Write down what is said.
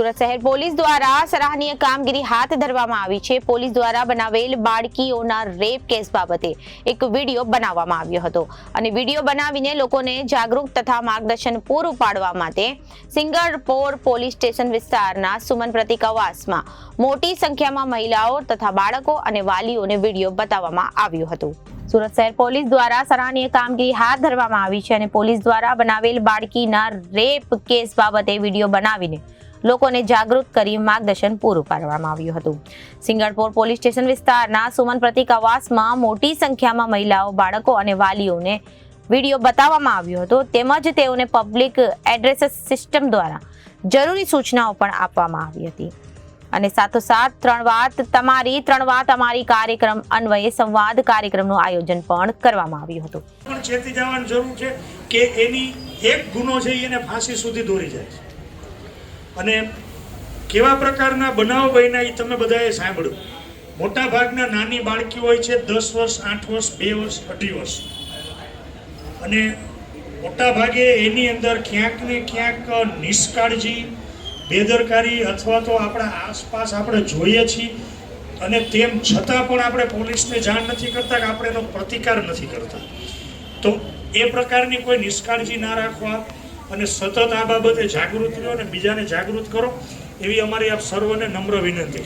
સુરત શહેર પોલીસ દ્વારા સરાહનીય કામગીરી હાથ ધરવામાં આવી છે. પોલીસ દ્વારા બનાવેલ બાળકીઓના રેપ કેસ બાબતે એક વીડિયો બનાવવામાં આવ્યો હતો. અને વીડિયો બનાવીને લોકોને જાગૃત તથા માર્ગદર્શન પૂરું પાડવા માટે સિંગરપોર પોલીસ સ્ટેશન વિસ્તારના સુમન પ્રતિકાવાસમાં મોટી સંખ્યામાં મહિલાઓ તથા બાળકો અને વાલીઓને વીડિયો બતાવવામાં આવ્યું હતું. સુરત શહેર પોલીસ દ્વારા સરાહનીય કામગીરી હાથ ધરવામાં આવી છે અને પોલીસ દ્વારા બનાવેલ બાળકીના રેપ કેસ બાબતે વીડિયો બનાવીને લોકોને જાગૃત કરી માર્ગદર્શન પૂરું પાડવામાં આવ્યું હતું. સિંગણપોર પોલીસ સ્ટેશન વિસ્તારના સુમન પ્રતિક આવાસમાં મોટી સંખ્યામાં મહિલાઓ, બાળકો અને વાલીઓને વીડિયો બતાવવામાં આવ્યો હતો. તેમજ તેઓને પબ્લિક એડ્રેસ સિસ્ટમ દ્વારા જરૂરી સૂચનાઓ પણ આપવામાં આવી હતી. અને સાથોસાથ ત્રણ વાત તમારી, ત્રણ વાત અમારી કાર્યક્રમ અન્વયે સંવાદ કાર્યક્રમનું આયોજન પણ કરવામાં આવ્યું હતું. પણ ચેતી જવાની જરૂર છે કે એની એક ગુનો છે એને ફાંસી સુધી દોરી જાય છે. અને કેવા પ્રકારના બનાવ બન્યા એ તમે બધાએ સાંભળ્યું. મોટા ભાગના નાની બાળકી હોય છે, દસ વર્ષ, આઠ વર્ષ, બે વર્ષ, અઢી વર્ષ. અને મોટા ભાગે એની અંદર ક્યાંક ને ક્યાંક નિષ્કાળજી, બેદરકારી અથવા તો આપણા આસપાસ આપણે જોઈએ છીએ. અને તેમ છતાં પણ આપણે પોલીસને જાણ નથી કરતા કે આપણે એનો પ્રતિકાર નથી કરતા. તો એ પ્રકારની કોઈ નિષ્કાળજી ના રાખવા અને સતત આ બાબતે જાગૃત રહ્યો અને બીજાને જાગૃત કરો, એવી અમારી આપ સર્વને નમ્ર વિનંતી છે.